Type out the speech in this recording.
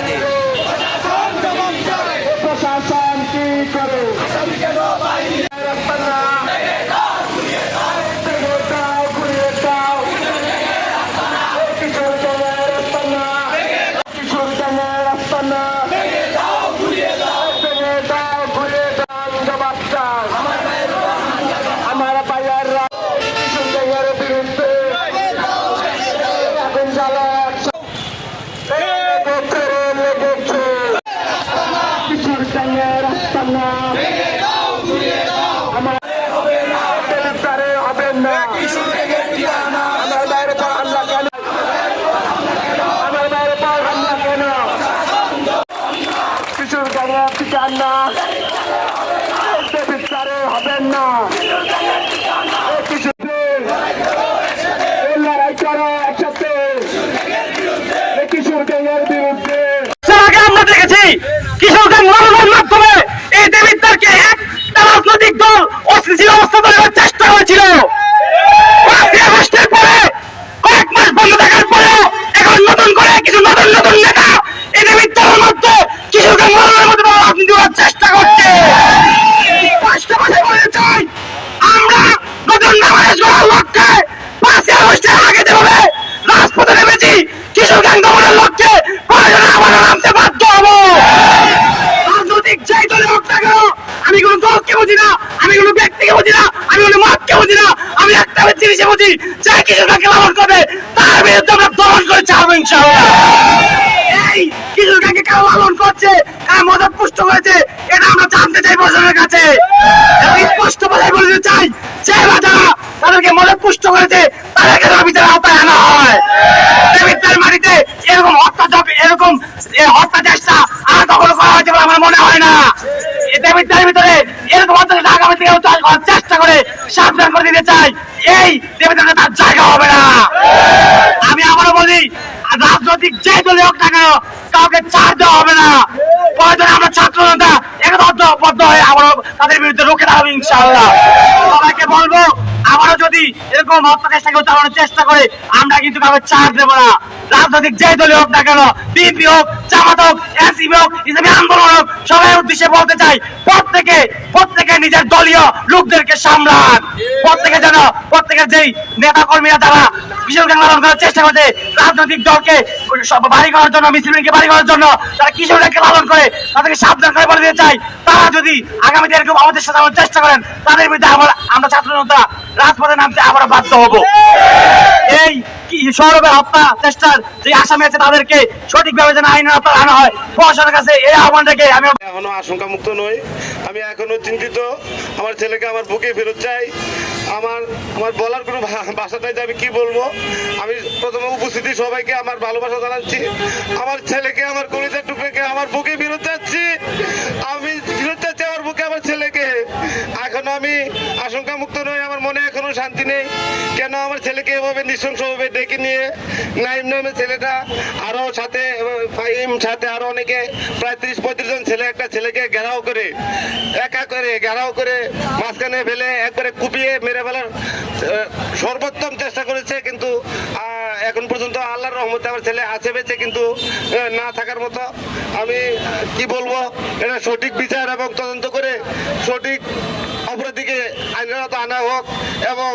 Friday. হবেন না। লড়াই করো একসাথে। কিশোর গ্যাংয়ের আমরা দেখেছি কিশোরগঞ্জ মামলার মাধ্যমে এই দেবিদ্দারকে একটা রাজনৈতিক দল অস্থিতিশীল অবস্থা তৈরি চেষ্টা হয়েছিল পাঁচই আগস্টের পরে কয়েক মাস বন্ধ থাকার পরেও এখন নতুন করে কিছু নতুন নতুন নেতা এই দেবিদ্দারের মধ্যে কিশোরগঞ্জ মামলার মধ্যে বড় রাজনীতি করার চেষ্টা করছে স্পষ্ট ভাষায় বলতে চাই আমরা নতুন বাংলাদেশ গড়ার লক্ষ্যে পাঁচই আগস্টের আগে যেভাবে রাজপথে কিশোরগঞ্জ দমনের লক্ষ্যে নামতে বাধ্য হব। রাজনৈতিক যেই দলে হোক না কেন, আমি কোনো দলকে বুঝি না, আমি কোনো ব্যক্তিকে বুঝি না, আমি কোনো মতকে বুঝি না, আমি একটা জিনিসে বুঝি, যে কিশোরগঞ্জকে লালন করবে, তার বিরুদ্ধে আমরা দমন করে ছাড়বো ইনশাআল্লাহ। এই কিশোরগঞ্জকে কারা লালন করছে, কারা মদত পুষ্ট করেছে, এটা আমরা জানতে চাই প্রশাসনের কাছে। স্পষ্ট ভাষায় বলতে চাই, যে যারা তাদেরকে মদত পুষ্ট করেছে তাদেরকে যেন বিচারের আওতায় আনা হয় দেবিদ্দার মাটিতে এরকম হত্যাযজ্ঞ এরকম এ হত্যা চেষ্টা আর কখনো করা হয়েছে বলে আমার মনে হয় না দেবিদ্দার ভিতরে এরকম হত্যা আগামী করার চেষ্টা করে সাবধান করে দিতে চাই। এই তার জায়গা হবে না। আমি আবারও বলি, রাজনৈতিক যে দলে হোক না কেন কাউকে ছাড় দেওয়া হবে না। প্রয়োজনে আমরা ছাত্র নেতা বদ্ধ হয়ে আবারও তাদের বিরুদ্ধে রুখে দাঁড়াবো ইনশাআল্লাহ। সবাইকে বলব যদি এরকম হত্যা চেষ্টা কেউ চালানোর চেষ্টা করে, আমরা কিন্তু কাউকে ছাড় দেবো না। রাজনৈতিক যে দলে হোক না কেন, বিএনপি হোক, জামাত হোক, এনসিপি হোক, ইসলামী আন্দোলন হোক, সবাই উদ্দেশ্যে বলতে চাই, প্রত্যেকে প্রত্যেকে নিজের দলীয় লোকদেরকে সামলান। প্রত্যেকে যেন প্রত্যেকের যেই নেতা কর্মীরা যারা গ্যাং লালন করার চেষ্টা করছে, রাজনৈতিক দলকে বাড়ি করার জন্য, মিছিল বাড়ি করার জন্য, তারা কিশোর গ্যাংকে লালন করে, তাদেরকে সাবধান করে বলে দিতে চাই। যদি আগামীতে এরকম আমাদের সাথে আমার চেষ্টা করেন, তাদের বিরুদ্ধে আবার আমরা ছাত্র রাজপথে নামতে আবার বাধ্য হব। এই সৌরভের হত্যা চেষ্টার যে আসামি আছে তাদেরকে সঠিকভাবে যেন আইনের আনা হয়, প্রশাসনের কাছে এই আহ্বান রেখে আমি এখনও আশঙ্কা মুক্ত নই। আমি এখনও চিন্তিত। আমার ছেলেকে আমার বুকে ফেরত চাই। আমার আমার বলার কোনো ভাষা নাই যে আমি কি বলব। আমি প্রথমে উপস্থিতি সবাইকে আমার ভালোবাসা জানাচ্ছি। আমার ছেলেকে, আমার কলিজার টুকরেকে আমার বুকে ফেরত চাচ্ছি। আমি ফেরত চাচ্ছি আমার বুকে আমার ছেলেকে এখনও আমি নই আমার মনে এখনও শান্তি নেই। কেন আমার ছেলেকে এভাবে নৃশংসভাবে ডেকে নিয়ে নাইম নামে ছেলেটা আরও সাথে সাথে আরও অনেকে, প্রায় ত্রিশ পঁয়ত্রিশ জন ছেলে, একটা ছেলেকে ঘেরাও করে, একা করে, ঘেরাও করে মাঝখানে ফেলে, একবারে কুপিয়ে মেরে ফেলার সর্বোত্তম চেষ্টা করেছে, কিন্তু এখন পর্যন্ত আল্লাহর রহমতে আমার ছেলে আছে বেঁচে, কিন্তু না থাকার মতো। আমি কি বলব, এটা সঠিক বিচার এবং তদন্ত করে সঠিক আনা হোক এবং